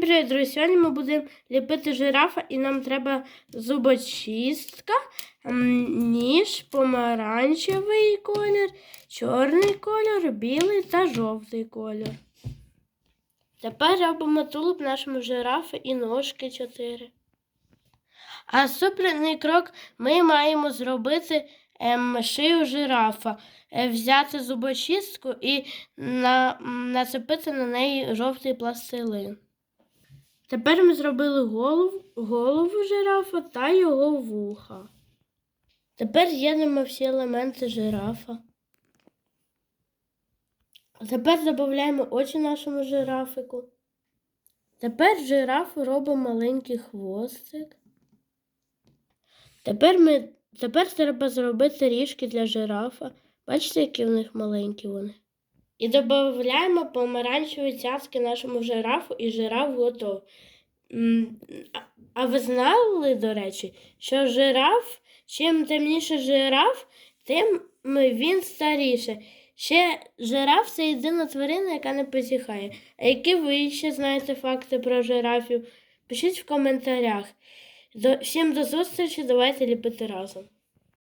Привіт, друзі! Сьогодні ми будемо ліпити жирафа і нам треба зубочистка, ніж, помаранчевий колір, чорний колір, білий та жовтий колір. Тепер робимо тулуб нашому жирафу і ножки 4. А суперний крок ми маємо зробити ем, шию жирафа, е, взяти зубочистку і на, нацепити на неї жовтий пластилин. Тепер ми зробили голову, голову жирафа та його вуха. Тепер з'єднуємо всі елементи жирафа. Тепер додаємо очі нашому жирафику. Тепер жирафу робимо маленький хвостик. Тепер, ми, тепер треба зробити ріжки для жирафа. Бачите, які в них маленькі вони. І додаємо помаранчеві цяцки нашому жирафу, і жираф готов. А- ви знали, до речі, що жираф, чим темніше жираф, тим він старіше. Ще жираф це єдина тварина, яка не позіхає. А які ви ще знаєте факти про жирафів? Пишіть в коментарях. До, всім до зустрічі, давайте ліпити разом.